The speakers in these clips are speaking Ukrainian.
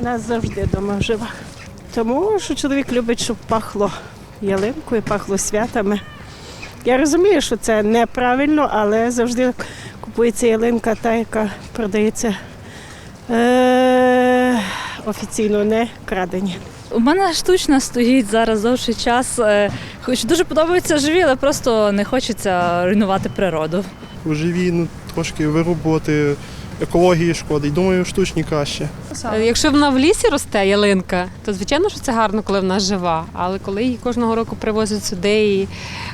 У нас завжди вдома жива. Тому що чоловік любить, щоб пахло ялинкою, пахло святами. Я розумію, що це неправильно, але завжди купується ялинка та, яка продається е- офіційно не крадені. У мене штучна стоїть зараз довший час. Е, Хоч дуже подобаються живі, але просто не хочеться руйнувати природу. У живі ну, трошки вирубувати екології шкодить. Думаю, штучні краще. Е, Якщо вона в лісі росте ялинка, то звичайно, що це гарно, коли вона жива. Але коли її кожного року привозять сюди, і...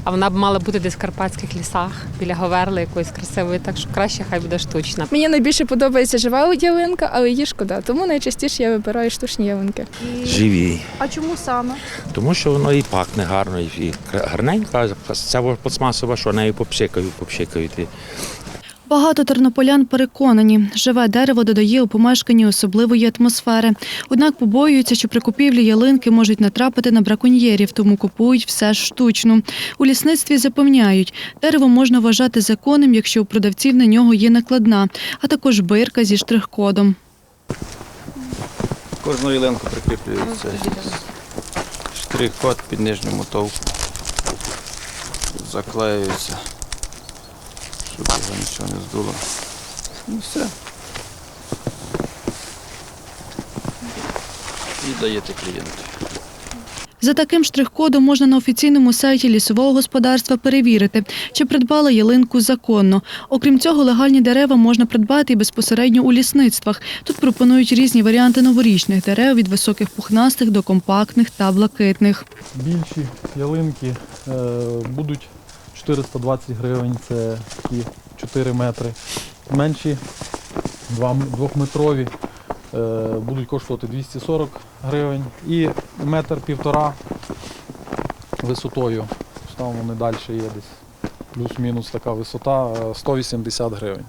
а вона б мала бути десь в карпатських лісах біля Говерли якоїсь красивої, так що краще хай буде штучна. Мені найбільше подобається жива ялинка, але її шкода. Тому найчастіше я вибираю штучні ялинки. живі. А чому саме? Тому що воно і пахне гарно, і і гарненько, а ця пластмасова, що нею попшикають, попшикають. Багато тернополян переконані, живе дерево додає у помешканні особливої атмосфери. Однак побоюються, що при купівлі ялинки можуть натрапити на браконьєрів, тому купують все ж штучну. У лісництві запевняють, дерево можна вважати законним, якщо у продавців на нього є накладна, а також бирка зі штрих-кодом. Кожну ялинку прикріплюється штрих-код під нижню мотовку. Заклеюється, щоб його нічого не здуло. І все. І даєте клієнту. За таким штрих-кодом можна на офіційному сайті лісового господарства перевірити, чи придбала ялинку законно. Окрім цього, легальні дерева можна придбати і безпосередньо у лісництвах. Тут пропонують різні варіанти новорічних дерев від високих пухнастих до компактних та блакитних. Більші ялинки е, будуть 420 гривень, це такі 4 метри. Менші, 2 двохметрові, е, будуть коштувати 240 гривень. І метр півтора висотою. Там вони далі є десь. Плюс-мінус така висота е, 180 гривень.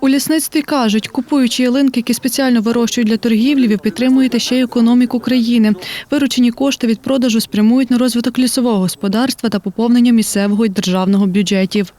У лісництві кажуть, купуючи ялинки, які спеціально вирощують для торгівлі, ви підтримуєте ще й економіку країни. Виручені кошти від продажу спрямують на розвиток лісового господарства та поповнення місцевого і державного бюджетів.